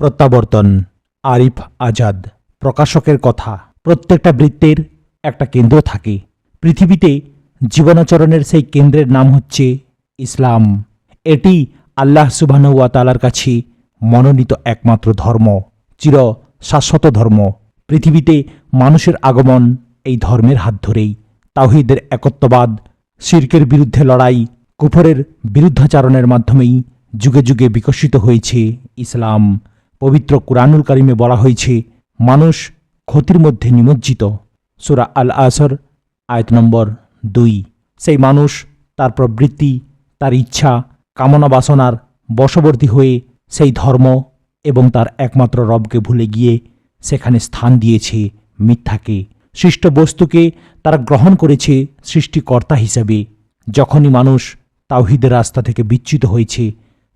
প্রত্যাবর্তন। আরিফ আজাদ। প্রকাশকের কথা। প্রত্যেকটা বৃত্তের একটা কেন্দ্র থাকে। পৃথিবীতে জীবনাচরণের সেই কেন্দ্রের নাম হচ্ছে ইসলাম। এটি আল্লাহ সুবাহ তালার কাছে মনোনীত একমাত্র ধর্ম, চির শাশ্বত ধর্ম। পৃথিবীতে মানুষের আগমন এই ধর্মের হাত ধরেই। তাওহিদের একত্ববাদ, শির্কের বিরুদ্ধে লড়াই, কুফরের বিরুদ্ধাচারণের মাধ্যমেই যুগে যুগে বিকশিত হয়েছে ইসলাম। পবিত্র কুরআনুল কারিমে বলা হয়েছে, মানুষ ক্ষতির মধ্যে নিমজ্জিত। সুরা আল আসর আয়াত নম্বর দুই। সেই মানুষ তার প্রবৃত্তি, তার ইচ্ছা, কামনা বাসনার বশবর্তী হয়ে সেই ধর্ম এবং তার একমাত্র রবকে ভুলে গিয়ে সেখানে স্থান দিয়েছে মিথ্যাকে। সৃষ্ট বস্তুকে তারা গ্রহণ করেছে সৃষ্টিকর্তা হিসেবে। যখনই মানুষ তাওহিদের রাস্তা থেকে বিচ্যুত হয়েছে,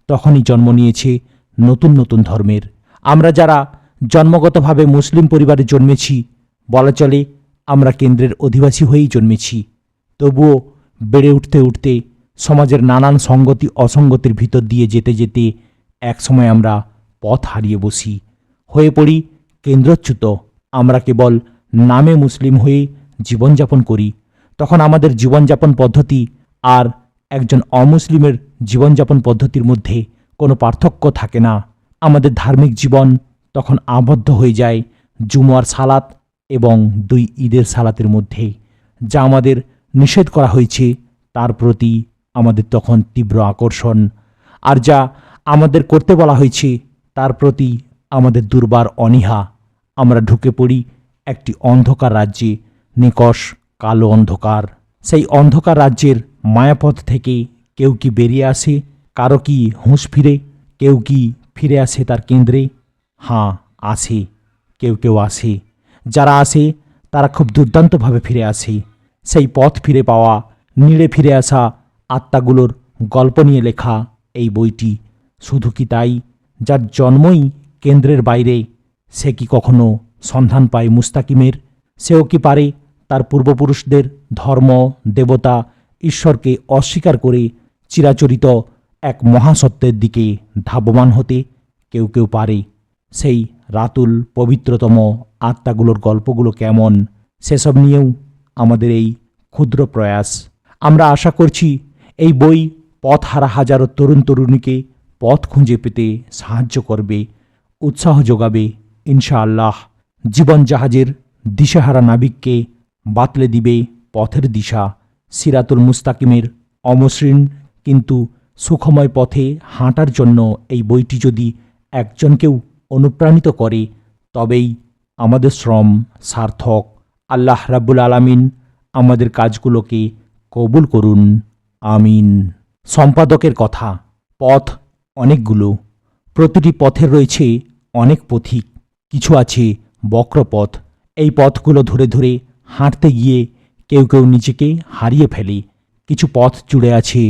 তখনই জন্ম নিয়েছে নতুন নতুন ধর্মের। আমরা যারা জন্মগতভাবে মুসলিম পরিবারে জন্মেছি, বলা চলে আমরা কেন্দ্রের অধিবাসী হয়েই জন্মেছি। তবুও বেড়ে উঠতে উঠতে সমাজের নানান সঙ্গতি, অসঙ্গতির ভিতর দিয়ে যেতে যেতে একসময় আমরা পথ হারিয়ে বসি। হয়ে পড়ি কেন্দ্রচ্যুত। আমরা কেবল নামে মুসলিম হয়ে জীবনযাপন করি। তখন আমাদের জীবনযাপন পদ্ধতি আর একজন অমুসলিমের জীবনযাপন পদ্ধতির মধ্যে কোনো পার্থক্য থাকে না। আমাদের ধার্মিক জীবন তখন আবদ্ধ হয়ে যায় জুমুয়ার সালাত এবং দুই ঈদের সালাতের মধ্যে, যা আমাদের নিষেধ করা হয়েছে। তার প্রতি আমাদের তখন তীব্র আকর্ষণ। আর যা আমাদের করতে বলা হয়েছে, তার প্রতি আমাদের দুর্বার অনীহা। আমরা ঢুকে পড়ি একটি অন্ধকার রাজ্যে নিকষ কালো অন্ধকার। সেই অন্ধকার রাজ্যের মায়াপথ থেকে কেউ কি বেরিয়ে আসে? কারও কি হুঁশ ফিরে? কেউ কি ফিরে আসে তার কেন্দ্রে। হাঁ, আসে, কেউ কেউ আসে। যারা আসে, তারা খুব দুর্দান্তভাবে ফিরে আসে। সেই পথ ফিরে পাওয়া, নিড়ে ফিরে আসা আত্মাগুলোর গল্প নিয়ে লেখা এই বইটি। শুধু কি তাই? যার জন্মই কেন্দ্রের বাইরে, সে কি কখনো সন্ধান পায় মুস্তাকিমের? সেও কি পারে তার পূর্বপুরুষদের ধর্ম, দেবতা, ঈশ্বরকে অস্বীকার করে চিরাচরিত এক মহাসত্যের দিকে ধাবমান হতে কেউ কেউ পারে। সেই রাতুল পবিত্রতম আত্মাগুলোর গল্পগুলো কেমন, সেসব নিয়েও আমাদের এই ক্ষুদ্র প্রয়াস। আমরা আশা করছি এই বই পথ হারা হাজারো তরুণ তরুণীকে পথ খুঁজে পেতে সাহায্য করবে, উৎসাহ যোগাবে, ইনশাআল্লাহ। জীবন জাহাজের দিশাহারা নাবিককে বাতলে দিবে পথের দিশা। সিরাতুল মুস্তাকিমের অমসৃণ কিন্তু সুখময় পথে হাঁটার জন্য এই বইটি যদি একজনকেও অনুপ্রাণিত করে, তবেই আমাদের শ্রম সার্থক আল্লাহ রাব্বুল আলামিন আমাদের কাজগুলোকে কবুল করুন। আমিন। সম্পাদকের কথা, পথ অনেকগুলো, প্রতিটি পথের রয়েছে অনেক পথিক, কিছু আছে বক্রপথ। এই পথগুলো ধরে ধরে হাঁটতে গিয়ে কেউ কেউ নিজেকে হারিয়ে ফেলে, কিছু পথ জুড়ে আছে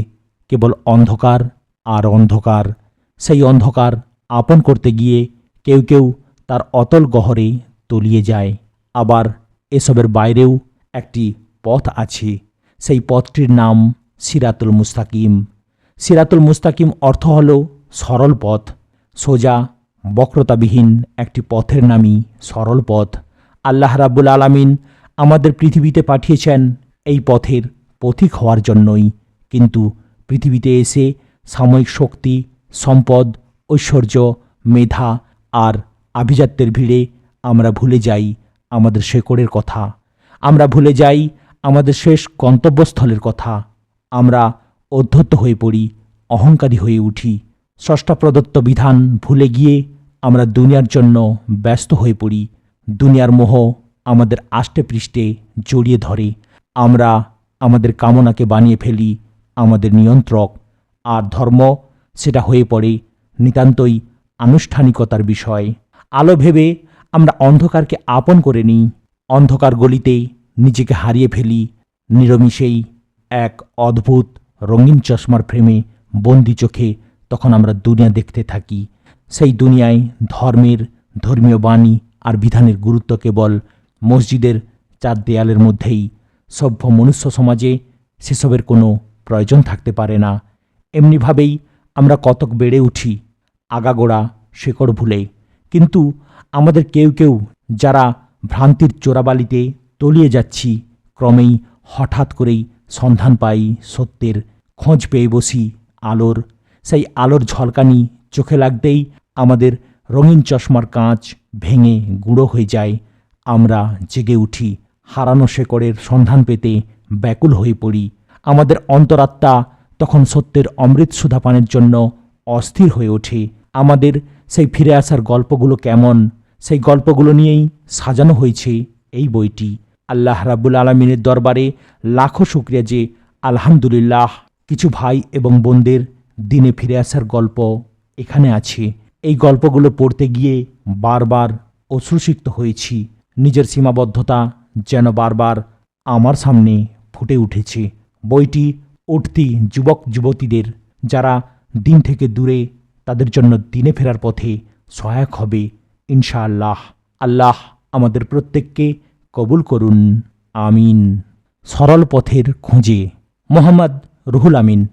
কেবল অন্ধকার আর অন্ধকার। সেই অন্ধকার আপন করতে গিয়ে কেউ কেউ তার অতল গহরে তলিয়ে যায়। আবার এসবের বাইরেও একটি পথ আছে। সেই পথটির নাম সিরাতুল মুস্তাকিম। সিরাতুল মুস্তাকিম অর্থ হল সরল পথ। সোজা, বক্রতাবিহীন একটি পথের নামই সরল পথ। আল্লাহ রাব্বুল আলামিন আমাদের পৃথিবীতে পাঠিয়েছেন এই পথের পথিক হওয়ার জন্যই। কিন্তু পৃথিবীতে এসে সাময়িক শক্তি, সম্পদ, ঐশ্বর্য, মেধা আর আভিজাত্যের ভিড়ে আমরা ভুলে যাই আমাদের শেকড়ের কথা। আমরা ভুলে যাই আমাদের শেষ গন্তব্যস্থলের কথা। আমরা অধ্যত্ত হয়ে পড়ি, অহংকারী হয়ে উঠি। ষষ্ঠা প্রদত্ত বিধান ভুলে গিয়ে আমরা দুনিয়ার জন্য ব্যস্ত হয়ে পড়ি। দুনিয়ার মোহ আমাদের আষ্টে পৃষ্ঠে জড়িয়ে ধরে। আমরা আমাদের কামনাকে বানিয়ে ফেলি আমাদের নিয়ন্ত্রক আর ধর্ম, সেটা হয়ে পড়ে নিতান্তই আনুষ্ঠানিকতার বিষয়। আলো ভেবে আমরা অন্ধকারকে আপন করে নিই। অন্ধকার গলিতে নিজেকে হারিয়ে ফেলি। নিরমিষেই এক অদ্ভুত রঙিন চশমার ফ্রেমে বন্দি চোখে তখন আমরা দুনিয়া দেখতে থাকি। সেই দুনিয়ায় ধর্মের, ধর্মীয় বাণী আর বিধানের গুরুত্ব কেবল মসজিদের চার দেয়ালের মধ্যেই। সভ্য মনুষ্য সমাজে সেসবের কোনো প্রয়োজন থাকতে পারে না। এমনিভাবেই আমরা কতক বেড়ে উঠি, আগাগোড়া শেকড় ভুলে। কিন্তু আমাদের কেউ কেউ যারা ভ্রান্তির চোরাবালিতে তলিয়ে যাচ্ছি, ক্রমেই হঠাৎ করেই সন্ধান পাই সত্যের খোঁজ পেয়ে বসি আলোর। সেই আলোর ঝলকানি চোখে লাগতেই আমাদের রঙিন চশমার কাঁচ ভেঙে গুঁড়ো হয়ে যায়। আমরা জেগে উঠি হারানো শেকড়ের সন্ধান পেতে ব্যাকুল হয়ে পড়ি। আমাদের অন্তরাত্মা তখন সত্যের অমৃত সুধাপানের জন্য অস্থির হয়ে ওঠে। আমাদের সেই ফিরে আসার গল্পগুলো কেমন? সেই গল্পগুলো নিয়েই সাজানো হয়েছে এই বইটি। আল্লাহ রাবুল আলমিনের দরবারে লাখো শুক্রিয়া যে আলহামদুলিল্লাহ কিছু ভাই এবং বোনদের দিনে ফিরে আসার গল্প এখানে আছে। এই গল্পগুলো পড়তে গিয়ে বারবার অশ্রুসিক্ত হয়েছি। নিজের সীমাবদ্ধতা যেন বারবার আমার সামনে ফুটে উঠেছে। বইটি উঠতি যুবক যুবতীদের যারা দিন থেকে দূরে তাদের জন্য দিনে ফেরার পথে সহায়ক হবে। ইনশাআল্লাহ, আল্লাহ আমাদের প্রত্যেককে কবুল করুন। আমিন। সরল পথের খোঁজে Mohammad Ruhul Amin,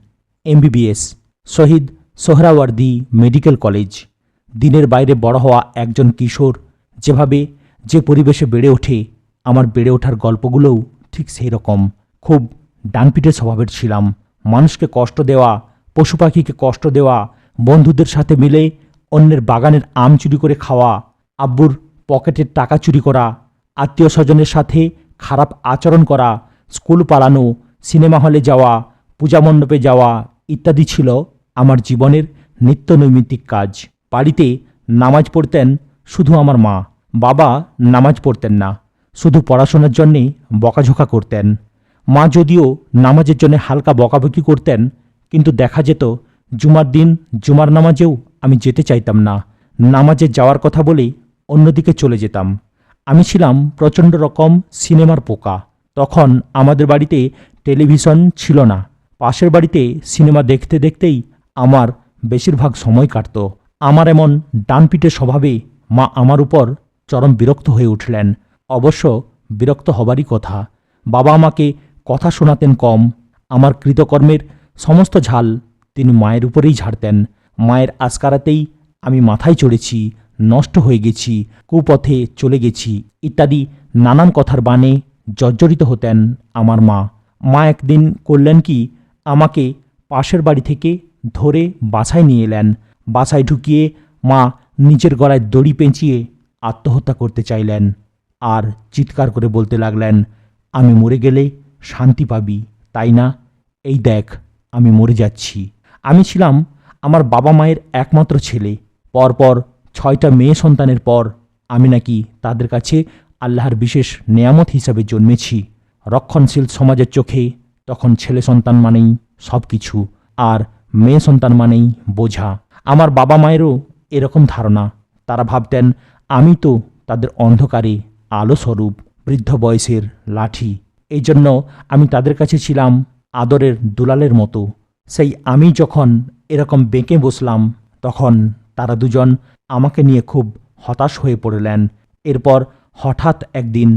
MBBS, Shahid Suhrawardy medical college. দিনের বাইরে বড় হওয়া একজন কিশোর যেভাবে যে পরিবেশে বেড়ে ওঠে, আমার বেড়ে ওঠার গল্পগুলোও ঠিক সেই রকম খুব ডানপিটে স্বভাবের ছিলাম। মানুষকে কষ্ট দেওয়া পশু পাখিকে কষ্ট দেওয়া, বন্ধুদের সাথে মিলে অন্যের বাগানের আম চুরি করে খাওয়া, আব্বুর পকেটের টাকা চুরি করা আত্মীয় স্বজনের সাথে খারাপ আচরণ করা, স্কুল পালানো, সিনেমা হলে যাওয়া, পূজা মণ্ডপে যাওয়া ইত্যাদি ছিল আমার জীবনের নিত্য নৈমিত্তিক কাজ। বাড়িতে নামাজ পড়তেন শুধু আমার মা। বাবা নামাজ পড়তেন না, শুধু পড়াশোনার জন্যে বকাঝোকা করতেন। মা যদিও নামাজের জন্য হালকা বকাবকি করতেন, কিন্তু দেখা যেত জুমার দিন জুমার নামাজেও আমি যেতে চাইতাম না। নামাজে যাওয়ার কথা বলেই অন্যদিকে চলে যেতাম। আমি ছিলাম প্রচণ্ড রকম সিনেমার পোকা। তখন আমাদের বাড়িতে টেলিভিশন ছিল না। পাশের বাড়িতে সিনেমা দেখতে দেখতেই আমার বেশিরভাগ সময় কাটত। আমার এমন ডানপিটে স্বভাবে মা আমার উপর চরম বিরক্ত হয়ে উঠলেন। অবশ্য বিরক্ত হবারই কথা। বাবা আমাকে কথা শোনাতেন কম। আমার কৃতকর্মের সমস্ত ঝাল তিনি মায়ের উপরেই ঝাড়তেন। মায়ের আস্কারাতেই আমি মাথায় চড়েছি, নষ্ট হয়ে গেছি, কুপথে চলে গেছি ইত্যাদি নানান কথার বানে জর্জরিত হতেন আমার মা। মা একদিন করলেন কি, আমাকে পাশের বাড়ি থেকে ধরে বাসায় নিয়ে এলেন। বাসায় ঢুকিয়ে মা নিজের গলায় দড়ি পেঁচিয়ে আত্মহত্যা করতে চাইলেন। আর চিৎকার করে বলতে লাগলেন, আমি মরে গেলে শান্তি পাবি, তাই না? এই দেখ, আমি মরে যাচ্ছি। আমি ছিলাম আমার বাবা মায়ের একমাত্র ছেলে। পরপর ছয়টা মেয়ে সন্তানের পর আমি নাকি তাদের কাছে আল্লাহর বিশেষ নেয়ামত হিসাবে জন্মেছি। রক্ষণশীল সমাজের চোখে তখন ছেলে সন্তান মানেই সব কিছু আর মেয়ে সন্তান মানেই বোঝা। আমার বাবা মায়েরও এরকম ধারণা। তারা ভাবতেন, আমি তো তাদের অন্ধকারে আলো স্বরূপ বৃদ্ধ বয়সের লাঠি এই জন্য আমি তাদের কাছে ছিলাম আদরের দুলালের মতো। সেই আমি যখন এরকম বেঁকে বসলাম, তখন তারা দুজন আমাকে নিয়ে খুব হতাশ হয়ে পড়লেন। এরপর হঠাৎ একদিন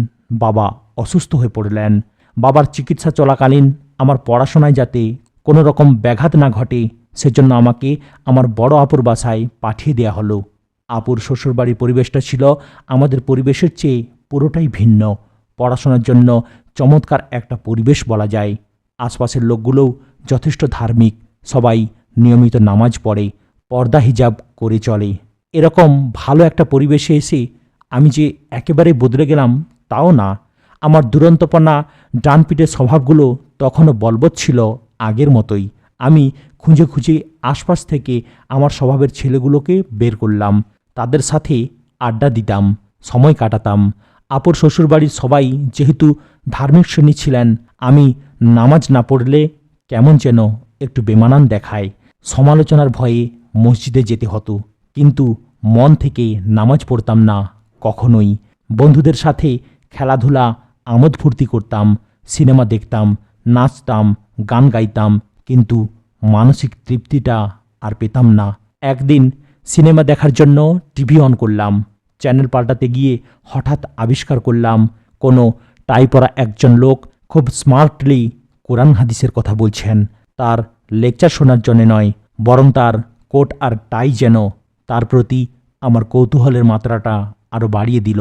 বাবা অসুস্থ হয়ে পড়লেন। বাবার চিকিৎসা চলাকালীন আমার পড়াশোনায় যাতে কোনো রকম ব্যাঘাত না ঘটে, সেজন্য আমাকে আমার বড় আপুর বাসায় পাঠিয়ে দেয়া হলো। আপুর শ্বশুরবাড়ির পরিবেশটা ছিল আমাদের পরিবেশের চেয়ে পুরোটাই ভিন্ন। পড়াশোনার জন্য চমৎকার একটা পরিবেশ বলা যায়। আশপাশের লোকগুলোও যথেষ্ট ধার্মিক। সবাই নিয়মিত নামাজ পড়ে, পর্দা হিজাব করে চলে। এরকম ভালো একটা পরিবেশে এসে আমি যে একেবারে বদলে গেলাম তাও না। আমার দুরন্তপনা, ডানপিটের স্বভাবগুলো তখনও বলবৎ ছিল আগের মতোই। আমি খুঁজে খুঁজে আশপাশ থেকে আমার স্বভাবের ছেলেগুলোকে বের করলাম। তাদের সাথে আড্ডা দিতাম, সময় কাটাতাম। আপুর শ্বশুরবাড়ির সবাই যেহেতু ধার্মিক শ্রেণি ছিলেন। আমি নামাজ না পড়লে কেমন যেন একটু বেমানান দেখায়। সমালোচনার ভয়ে মসজিদে যেতে হতো। কিন্তু মন থেকে নামাজ পড়তাম না, কখনোই। বন্ধুদের সাথে খেলাধুলা, আমোদ ফুর্তি করতাম, সিনেমা দেখতাম, নাচতাম, গান গাইতাম, কিন্তু মানসিক তৃপ্তিটা আর পেতাম না। একদিন সিনেমা দেখার জন্য টিভি অন করলাম। চ্যানেল পাল্টাতে গিয়ে হঠাৎ আবিষ্কার করলাম, কোনো টাই পরা একজন লোক খুব স্মার্টলি কোরআন হাদিসের কথা বলছেন। তার লেকচার শোনার জন্য নয়, বরং তার কোট আর টাই যেন তার প্রতি আমার কৌতূহলের মাত্রাটা আরও বাড়িয়ে দিল।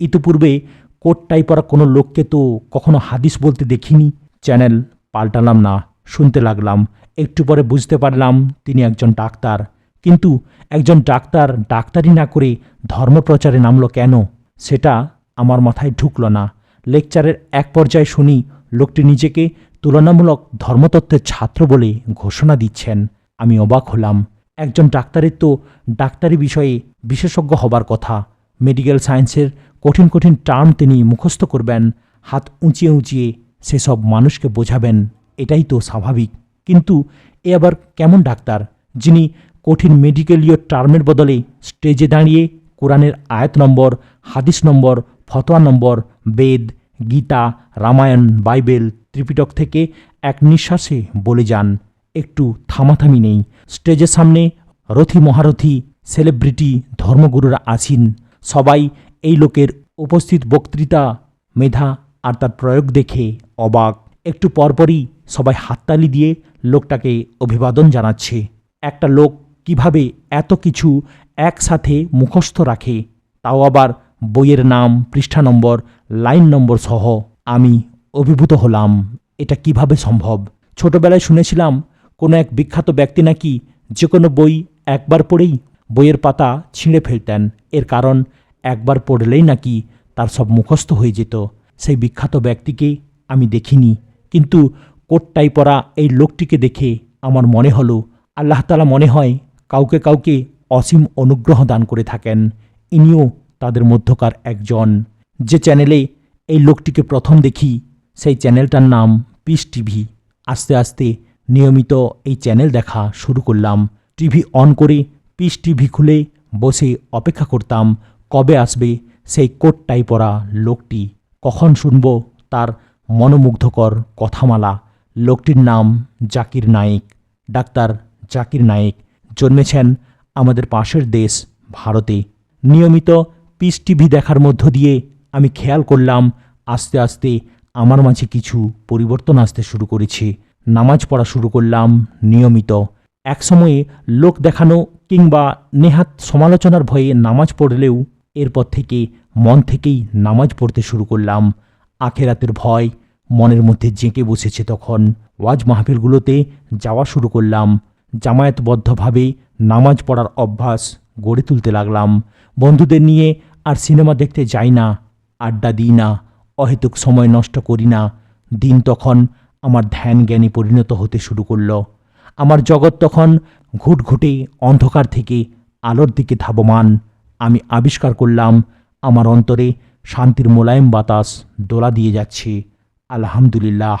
ইতিপূর্বে কোটটাই পরা কোনো লোককে তো কখনো হাদিস বলতে দেখিনি। চ্যানেল পাল্টালাম না, শুনতে লাগলাম, একটু পরে বুঝতে পারলাম তিনি একজন ডাক্তার। কিন্তু একজন ডাক্তার ডাক্তারি না করে ধর্মপ্রচারে নামলো কেন? সেটা আমার মাথায় ঢুকল না। লেকচারের এক পর্যায়ে শুনি লোকটি নিজেকে তুলনামূলক ধর্মতত্ত্বের ছাত্র বলে ঘোষণা দিচ্ছেন। আমি অবাক হলাম। একজন ডাক্তারের তো ডাক্তারি বিষয়ে বিশেষজ্ঞ হবার কথা। মেডিকেল সায়েন্সের কঠিন কঠিন টার্ম তিনি মুখস্থ করবেন, হাত উঁচিয়ে উঁচিয়ে সেসব মানুষকে বোঝাবেন, এটাই তো স্বাভাবিক। কিন্তু এ আবার কেমন ডাক্তার, যিনি কঠিন মেডিকেলীয় টার্মের বদলে স্টেজে দাঁড়িয়ে কোরআনের আয়াত নম্বর, হাদিস নম্বর ফতোয়া নম্বর, বেদ, গীতা, রামায়ণ, বাইবেল, ত্রিপিটক থেকে এক নিঃশ্বাসে বলে যান, একটু থামাথামি নেই। স্টেজের সামনে রথী মহারথী, সেলিব্রিটি, ধর্মগুরুরা আছেন। সবাই এই লোকের উপস্থিত বক্তৃতা, মেধা আর তার প্রয়োগ দেখে অবাক। একটু পরপরই সবাই হাততালি দিয়ে লোকটাকে অভিবাদন জানাচ্ছে। একটা লোক কীভাবে এত কিছু একসাথে মুখস্থ রাখে, তাও আবার বইয়ের নাম, পৃষ্ঠা নম্বর, লাইন নম্বর সহ আমি অভিভূত হলাম। এটা কীভাবে সম্ভব? ছোটবেলায় শুনেছিলাম, কোনো এক বিখ্যাত ব্যক্তি নাকি যে কোনো বই একবার পড়েই বইয়ের পাতা ছিঁড়ে ফেলতেন। এর কারণ, একবার পড়লেই নাকি তার সব মুখস্থ হয়ে যেত। সেই বিখ্যাত ব্যক্তিকে আমি দেখিনি, কিন্তু কোটটাই পরা এই লোকটিকে দেখে আমার মনে হলো আল্লাহতালা মনে হয় কাউকে কাউকে অসীম অনুগ্রহ দান করে থাকেন। ইনিও তাদের মধ্যকার একজন। যে চ্যানেলে এই লোকটিকে প্রথম দেখি, সেই চ্যানেলটার নাম পিস টিভি আস্তে আস্তে নিয়মিত এই চ্যানেল দেখা শুরু করলাম। টিভি অন করে পিস টিভি খুলে বসে অপেক্ষা করতাম, কবে আসবে সেই কোটটাই পরা লোকটি। কখন শুনব তার মনোমুগ্ধকর কথামালা। লোকটির নাম জাকির নায়েক। ডাক্তার জাকির নায়েক। জন্মেছেন আমাদের পাশের দেশ, ভারতে। নিয়মিত পিস টিভি দেখার মধ্য দিয়ে আমি খেয়াল করলাম, আস্তে আস্তে আমার মাঝে কিছু পরিবর্তন আসতে শুরু করেছে। নামাজ পড়া শুরু করলাম, নিয়মিত। একসময়ে লোক দেখানো কিংবা নেহাত সমালোচনার ভয়ে নামাজ পড়লেও এরপর থেকে মন থেকেই নামাজ পড়তে শুরু করলাম। আখেরাতের ভয় মনের মধ্যে জেঁকে বসেছে তখন। ওয়াজ মাহফিলগুলোতে যাওয়া শুরু করলাম। জামায়াতবদ্ধভাবে নামাজ পড়ার অভ্যাস গড়ে তুলতে লাগলাম। বন্ধুদের নিয়ে আর সিনেমা দেখতে যাই না, আড্ডা দিই না, অহেতুক সময় নষ্ট করি না। দিন তখন আমার ধ্যান জ্ঞানে পরিণত হতে শুরু করল। আমার জগৎ তখন ঘুটঘুটে অন্ধকার থেকে আলোর দিকে ধাবমান। আমি আবিষ্কার করলাম, আমার অন্তরে শান্তির মোলায়েম বাতাস দোলা দিয়ে যাচ্ছে। আলহামদুলিল্লাহ।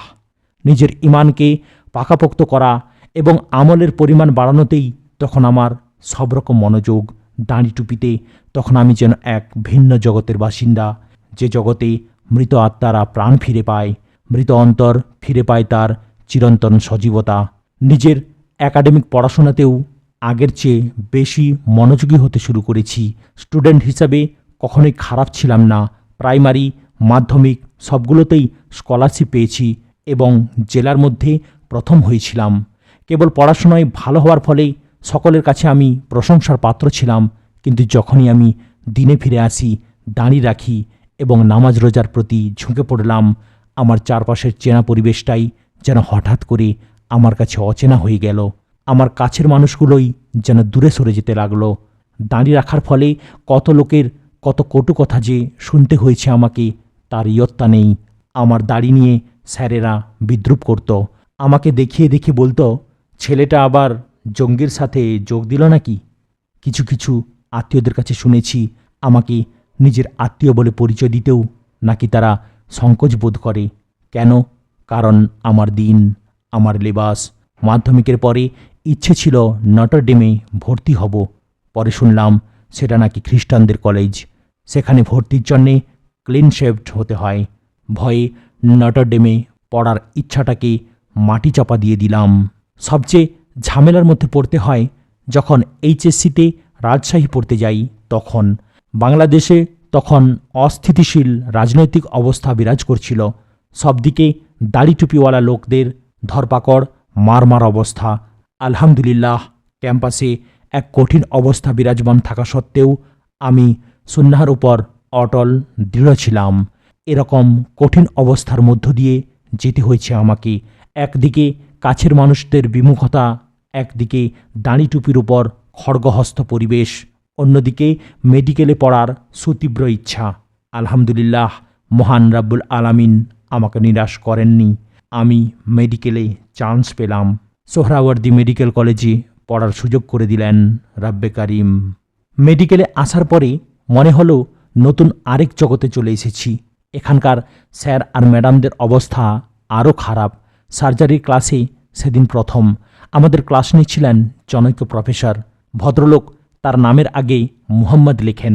নিজের ইমানকে পাকাপোক্ত করা এবং আমলের পরিমাণ বাড়ানোতেই তখন আমার সব রকম মনোযোগ দাঁড়ি টুপিতে, তখন আমি যেন এক ভিন্ন জগতের বাসিন্দা। যে জগতে মৃত আত্মারা প্রাণ ফিরে পায়, মৃত অন্তর ফিরে পায় তার চিরন্তন সজীবতা। নিজের একাডেমিক পড়াশোনাতেও আগের চেয়ে বেশি মনোযোগী হতে শুরু করেছি। স্টুডেন্ট হিসাবে কখনোই খারাপ ছিলাম না। প্রাইমারি, মাধ্যমিক সবগুলোতেই স্কলারশিপ পেয়েছি এবং জেলার মধ্যে প্রথম হয়েছিলাম। কেবল পড়াশোনায় ভালো হওয়ার ফলে সকলের কাছে আমি প্রশংসার পাত্র ছিলাম, কিন্তু যখনই আমি দিনে ফিরে আসি দাঁড়িয়ে রাখি এবং নামাজ রোজার প্রতি ঝুঁকে পড়লাম, আমার চারপাশের চেনা পরিবেশটাই যেন হঠাৎ করে আমার কাছে অচেনা হয়ে গেল। আমার কাছের মানুষগুলোই যেন দূরে সরে যেতে লাগল। দাঁড়িয়ে রাখার ফলে কত লোকের কত কটু কথা যে শুনতে হয়েছে আমাকে, তার ইয়ত্তা নেই। আমার দাড়ি নিয়ে স্যারেরা বিদ্রুপ করত। আমাকে দেখিয়ে দেখিয়ে বলতো, ছেলেটা আবার জঙ্গির সাথে যোগ দিল নাকি? কিছু কিছু আত্মীয়দের কাছে শুনেছি আমাকে নিজের আত্মীয় বলে পরিচয় দিতেও নাকি তারা সংকোচ বোধ করে। কেন? কারণ আমার দিন, আমার লেবাস, মাধ্যমিকের পরে ইচ্ছে ছিল নটর ডেমে ভর্তি হব। পরে শুনলাম সেটা নাকি খ্রিস্টানদের কলেজ। সেখানে ভর্তির জন্যে ক্লিন শেভড হতে হয়। ভয়ে নটর ডেমে পড়ার ইচ্ছাটাকে মাটি চাপা দিয়ে দিলাম। সবচেয়ে ঝামেলার মধ্যে পড়তে হয়। যখন এইচএসসিতে রাজশাহী পড়তে যাই, তখন বাংলাদেশে তখন অস্থিতিশীল রাজনৈতিক অবস্থা বিরাজ করছিল। সবদিকে দাড়ি টুপিওয়ালা লোকদের ধরপাকড়, মারমার অবস্থা। আলহামদুলিল্লাহ, ক্যাম্পাসে এক কঠিন অবস্থা বিরাজমান থাকা সত্ত্বেও আমি সুন্নাহার উপর অটল, দৃঢ় ছিলাম। এরকম কঠিন অবস্থার মধ্য দিয়ে যেতে হয়েছে আমাকে। একদিকে কাছের মানুষদের বিমুখতা, একদিকে দাঁড়ি টুপির উপর খড়গহস্ত পরিবেশ, অন্যদিকে মেডিকেলে পড়ার সুতীব্র ইচ্ছা। আলহামদুলিল্লাহ, মহান রাব্বুল আলামিন আমাকে নিরাশ করেননি। আমি মেডিকেলে চান্স পেলাম। সোহরাওয়ার্দী মেডিকেল কলেজে পড়ার সুযোগ করে দিলেন রাব্বে কারিম। মেডিকেলে আসার পরে মনে হলো নতুন আরেক জগতে চলে এসেছি। এখানকার স্যার আর ম্যাডামদের অবস্থা আরও খারাপ। সার্জারির ক্লাসে সেদিন প্রথম। আমাদের ক্লাস নিচ্ছিলেন জনৈক প্রফেসর। ভদ্রলোক তার নামের আগে মুহাম্মদ লেখেন।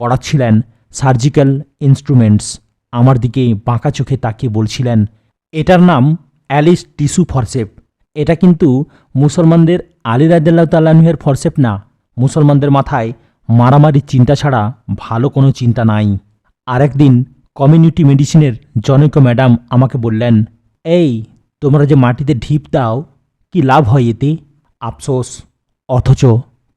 পড়াচ্ছিলেন সার্জিক্যাল ইনস্ট্রুমেন্টস। আমার দিকে বাঁকা চোখে তাকিয়ে বলছিলেন, এটার নাম অ্যালিস টিস্যু ফরসেপ। এটা কিন্তু মুসলমানদের আলী রাদিল্লাহ তাল্লাহের ফরসেপ না। মুসলমানদের মাথায় মারামারি চিন্তা ছাড়া ভালো কোনো চিন্তা নাই। আরেকদিন কমিউনিটি মেডিসিনের জনৈক ম্যাডাম আমাকে বললেন, এই তোমরা যে মাটিতে ঢিপ দাও, কি লাভ হয় এতে? আফসোস। অথচ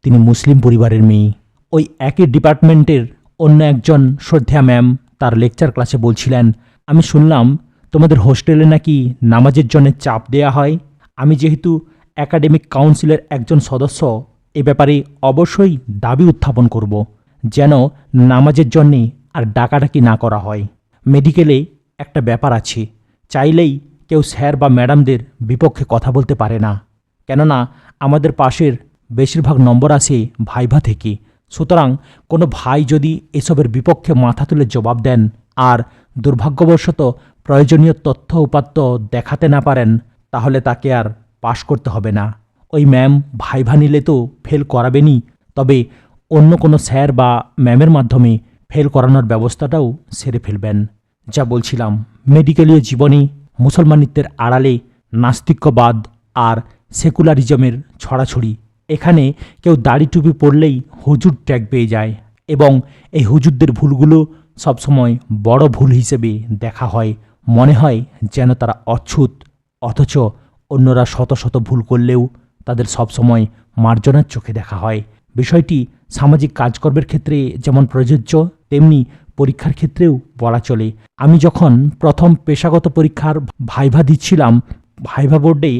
তিনি মুসলিম পরিবারের মেয়ে। ওই একই ডিপার্টমেন্টের অন্য একজন শ্রদ্ধা ম্যাম তার লেকচার ক্লাসে বলছিলেন, আমি শুনলাম তোমাদের হোস্টেলে নাকি নামাজের জন্য চাপ দেয়া হয়। আমি যেহেতু একাডেমিক কাউন্সিলের একজন সদস্য, এ ব্যাপারে অবশ্যই দাবি উত্থাপন করব, যেন নামাজের জন্যে আর ডাকাডাকি না করা হয়। মেডিকেলে একটা ব্যাপার আছে। চাইলেই কেউ স্যার বা ম্যাডামদের বিপক্ষে কথা বলতে পারে না। কেননা আমাদের পাশের বেশিরভাগ নম্বর আসে ভাইভা থেকে। সুতরাং কোনো ভাই যদি এসবের বিপক্ষে মাথা তুলে জবাব দেন আর দুর্ভাগ্যবশত প্রয়োজনীয় তথ্য উপাত্ত দেখাতে না পারেন, তাহলে তাকে আর পাশ করতে হবে না। ওই ম্যাম ভাইভা নিলে তো ফেল করাবেনই, তবে অন্য কোনো স্যার বা ম্যামের মাধ্যমে ফেল করানোর ব্যবস্থাটাও সেরে ফেলবেন। যা বলছিলাম, মেডিকেলীয় জীবনে মুসলমানিত্বের আড়ালে নাস্তিক্যবাদ আর সেকুলারিজমের ছড়াছড়ি। এখানে কেউ দাড়ি টুপি পরলেই হুজুর ট্যাগ পেয়ে যায় এবং এই হুজুরদের ভুলগুলো সবসময় বড় ভুল হিসেবে দেখা হয়। মনে হয় যেন তারা অচ্ছুত, অথচ অন্যরা শত শত ভুল করলেও তাদের সবসময় মার্জনার চোখে দেখা হয়। বিষয়টি সামাজিক কাজকর্মের ক্ষেত্রে যেমন প্রযোজ্য, তেমনি পরীক্ষার ক্ষেত্রেও বলা চলে। আমি যখন প্রথম পেশাগত পরীক্ষার ভাইভা দিচ্ছিলাম, ভাইভা বোর্ডে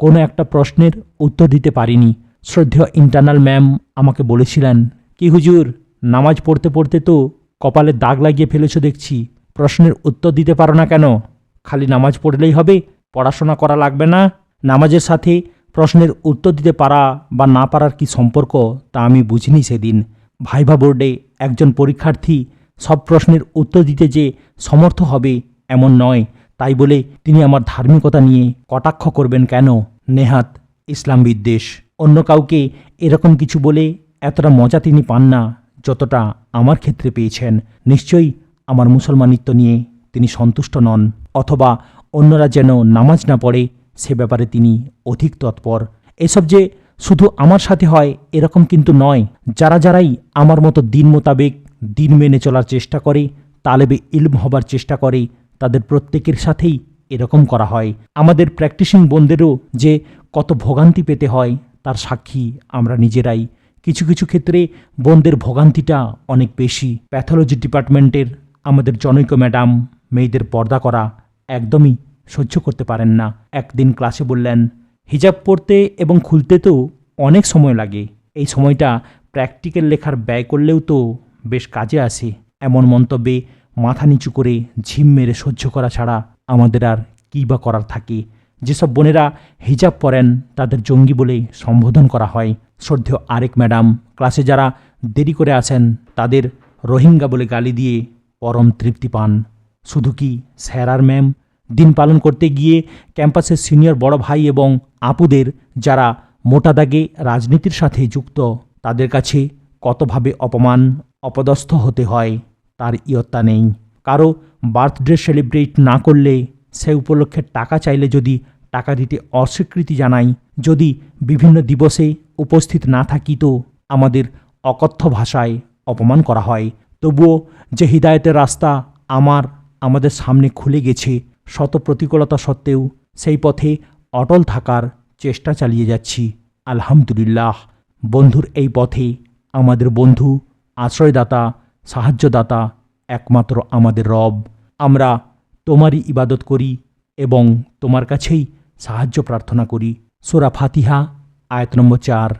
কোনো একটা প্রশ্নের উত্তর দিতে পারিনি। শ্রদ্ধেয় ইন্টারনাল ম্যাম আমাকে বলেছিলেন, কি হুজুর, নামাজ পড়তে পড়তে তো কপালে দাগ লাগিয়ে ফেলেছ দেখছি। প্রশ্নের উত্তর দিতে পারো না কেন? খালি নামাজ পড়লেই হবে, পড়াশোনা করা লাগবে না। নামাজের সাথে প্রশ্নের উত্তর দিতে পারা বা না পারার কি সম্পর্ক তা আমি বুঝিনি সেদিন। ভাইভা বোর্ডে একজন পরীক্ষার্থী সব প্রশ্নের উত্তর দিতে যে সমর্থ হবে এমন নয়। তাই বলে তিনি আমার ধার্মিকতা নিয়ে কটাক্ষ করবেন কেন? নেহাত ইসলাম বিদ্বেষ। অন্য কাউকে এরকম কিছু বলে এতটা মজা তিনি পান না, যতটা আমার ক্ষেত্রে পেয়েছেন। নিশ্চয়ই আমার মুসলমানিত্ব নিয়ে তিনি সন্তুষ্ট নন, অথবা অন্যরা যেন নামাজ না পড়ে, সে ব্যাপারে তিনি অধিক তৎপর। এসব যে শুধু আমার সাথে হয় এরকম কিন্তু নয়, যারা যারাই আমার মতো দিন মোতাবেক দিন মেনে চলার চেষ্টা করে, তালেবে ইলম হবার চেষ্টা করে, তাদের প্রত্যেকের সাথেই এরকম করা হয়। আমাদের প্র্যাকটিসিং বোনদেরও যে কত ভোগান্তি পেতে হয়, তার সাক্ষী আমরা নিজেরাই। কিছু কিছু ক্ষেত্রে বোনদের ভোগান্তিটা অনেক বেশি। প্যাথোলজি ডিপার্টমেন্টের আমাদের জনৈক ম্যাডাম, মেয়েদের পর্দা করা একদমই সহ্য করতে পারেন না। একদিন ক্লাসে বললেন, হিজাব পরতে এবং খুলতে তো অনেক সময় লাগে। এই সময়টা প্র্যাকটিক্যাল লেখার ব্যয় করলেও তো বেশ কাজে আসে। এমন মন্তব্যে মাথা নিচু করে ঝিম মেরে সহ্য করা ছাড়া আমাদের আর কী বা করার থাকে। যেসব বোনেরা হিজাব পরেন, তাদের জঙ্গি বলে সম্বোধন করা হয়। শ্রদ্ধেয় আরেক ম্যাডাম, ক্লাসে যারা দেরি করে আসেন তাদের রোহিঙ্গা বলে গালি দিয়ে পরম তৃপ্তি পান। শুধু কি স্যার আর ম্যাম? দিন পালন করতে গিয়ে ক্যাম্পাসের সিনিয়র বড় ভাই এবং আপুদের যারা মোটা দাগে রাজনীতির সাথে যুক্ত, তাদের কাছে কতভাবে অপমান অপদস্থ হতে হয়, তার ইয়ত্তা নেই। কারও বার্থডে সেলিব্রেট না করলে সে উপলক্ষে টাকা চাইলে যদি টাকা দিতে অস্বীকৃতি জানাই যদি বিভিন্ন দিবসে উপস্থিত না থাকি তো আমাদের অকথ্য ভাষায় অপমান করা হয়। তবুও যে হৃদায়তের রাস্তা আমার আমাদের সামনে খুলে গেছে, শত প্রতিকূলতা সত্ত্বেও সেই পথে অটল থাকার চেষ্টা চালিয়ে যাচ্ছি। আলহামদুলিল্লাহ। বন্ধুর এই পথে আমাদের বন্ধু আশ্রয়দাতা, সাহায্যদাতা একমাত্র আমাদের রব। আমরা তোমারই ইবাদত করি এবং তোমার কাছেই সাহায্য প্রার্থনা করি। সোরা ফাতিহা, আয়াত নম্বর চার।